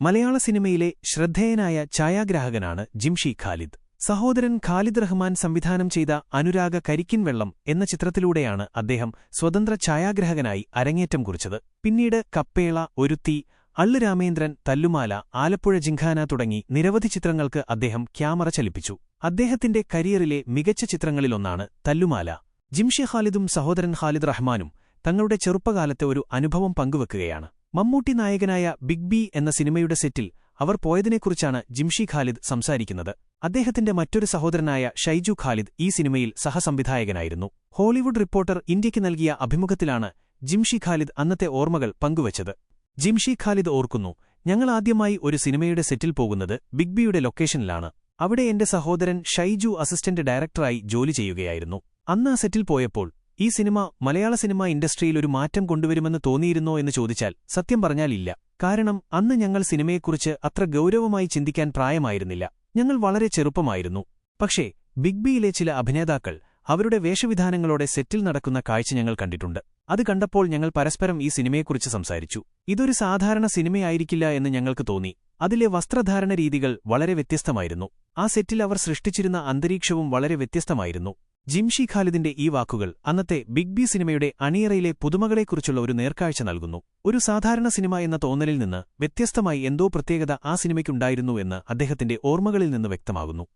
മലയാള സിനിമയിലെ ശ്രദ്ധേയനായ ഛായാഗ്രാഹകനാണ് ജിംഷി ഖാലിദ്. സഹോദരൻ ഖാലിദ് റഹ്മാൻ സംവിധാനം ചെയ്ത അനുരാഗ കരിക്കിൻ വെള്ളം എന്ന ചിത്രത്തിലൂടെയാണ് അദ്ദേഹം സ്വതന്ത്ര ഛായാഗ്രാഹകനായി അരങ്ങേറ്റം കുറിച്ചത്. പിന്നീട് കപ്പേള ഒരുത്തി അള്ളു രാമേന്ദ്രൻ തല്ലുമാല ആലപ്പുഴ ജിങ്ഖാന തുടങ്ങി നിരവധി ചിത്രങ്ങൾക്ക് അദ്ദേഹം ക്യാമറ ചലിപ്പിച്ചു. അദ്ദേഹത്തിന്റെ കരിയറിലെ മികച്ച ചിത്രങ്ങളിലൊന്നാണ് തല്ലുമാല. ജിംഷി ഖാലിദും സഹോദരൻ ഖാലിദ് റഹ്മാനും തങ്ങളുടെ ചെറുപ്പകാലത്തെ ഒരു അനുഭവം പങ്കുവെക്കുകയാണ്. മമ്മൂട്ടി നായകനായ ബിഗ് ബി എന്ന സിനിമയുടെ സെറ്റിൽ അവർ പോയതിനെക്കുറിച്ചാണ് ജിംഷി ഖാലിദ് സംസാരിക്കുന്നത്. അദ്ദേഹത്തിന്റെ മറ്റൊരു സഹോദരനായ ഷൈജു ഖാലിദ് ഈ സിനിമയിൽ സഹസംവിധായകനായിരുന്നു. ഹോളിവുഡ് റിപ്പോർട്ടർ ഇന്ത്യയ്ക്ക് നൽകിയ അഭിമുഖത്തിലാണ് ജിംഷി ഖാലിദ് അന്നത്തെ ഓർമ്മകൾ പങ്കുവച്ചത്. ജിംഷി ഖാലിദ് ഓർക്കുന്നു ഞങ്ങൾ ആദ്യമായി ഒരു സിനിമയുടെ സെറ്റിൽ പോകുന്നത് ബിഗ് ബിയുടെ ലൊക്കേഷനിലാണ്. അവിടെ എന്റെ സഹോദരൻ ഷൈജു അസിസ്റ്റന്റ് ഡയറക്ടറായി ജോലി ചെയ്യുകയായിരുന്നു. അന്ന് ആ സെറ്റിൽ പോയപ്പോൾ ഈ സിനിമ മലയാള സിനിമ ഇൻഡസ്ട്രിയിൽ ഒരു മാറ്റം കൊണ്ടുവരുമെന്ന് തോന്നിയിരുന്നോ എന്ന് ചോദിച്ചാൽ സത്യം പറഞ്ഞാൽ ഇല്ല. കാരണം അന്ന് ഞങ്ങൾ സിനിമയെക്കുറിച്ച് അത്ര ഗൗരവമായി ചിന്തിക്കാൻ പ്രായമായിരുന്നില്ല. ഞങ്ങൾ വളരെ ചെറുപ്പമായിരുന്നു. പക്ഷേ ബിഗ് ബിയിലെ ചില അഭിനേതാക്കൾ അവരുടെ വേഷവിധാനങ്ങളോടെ സെറ്റിൽ നടക്കുന്ന കാഴ്ച ഞങ്ങൾ കണ്ടിട്ടുണ്ട്. അത് കണ്ടപ്പോൾ ഞങ്ങൾ പരസ്പരം ഈ സിനിമയെക്കുറിച്ച് സംസാരിച്ചു. ഇതൊരു സാധാരണ സിനിമയായിരിക്കില്ല എന്ന് ഞങ്ങൾക്ക് തോന്നി. അതിലെ വസ്ത്രധാരണ രീതികൾ വളരെ വ്യത്യസ്തമായിരുന്നു. ആ സെറ്റിൽ അവർ സൃഷ്ടിച്ചിരുന്ന അന്തരീക്ഷവും വളരെ വ്യത്യസ്തമായിരുന്നു. ജിംഷി ഖാലിദിന്റെ ഈ വാക്കുകൾ അന്നത്തെ ബിഗ് ബി സിനിമയുടെ അണിയറയിലെ പുതുമകളെക്കുറിച്ചുള്ള ഒരു നേർക്കാഴ്ച നൽകുന്നു. ഒരു സാധാരണ സിനിമ എന്ന തോന്നലിൽ നിന്ന് വ്യത്യസ്തമായി എന്തോ പ്രത്യേകത ആ സിനിമയ്ക്കുണ്ടായിരുന്നു എന്ന് അദ്ദേഹത്തിന്റെ ഓർമ്മകളിൽ നിന്ന് വ്യക്തമാകുന്നു.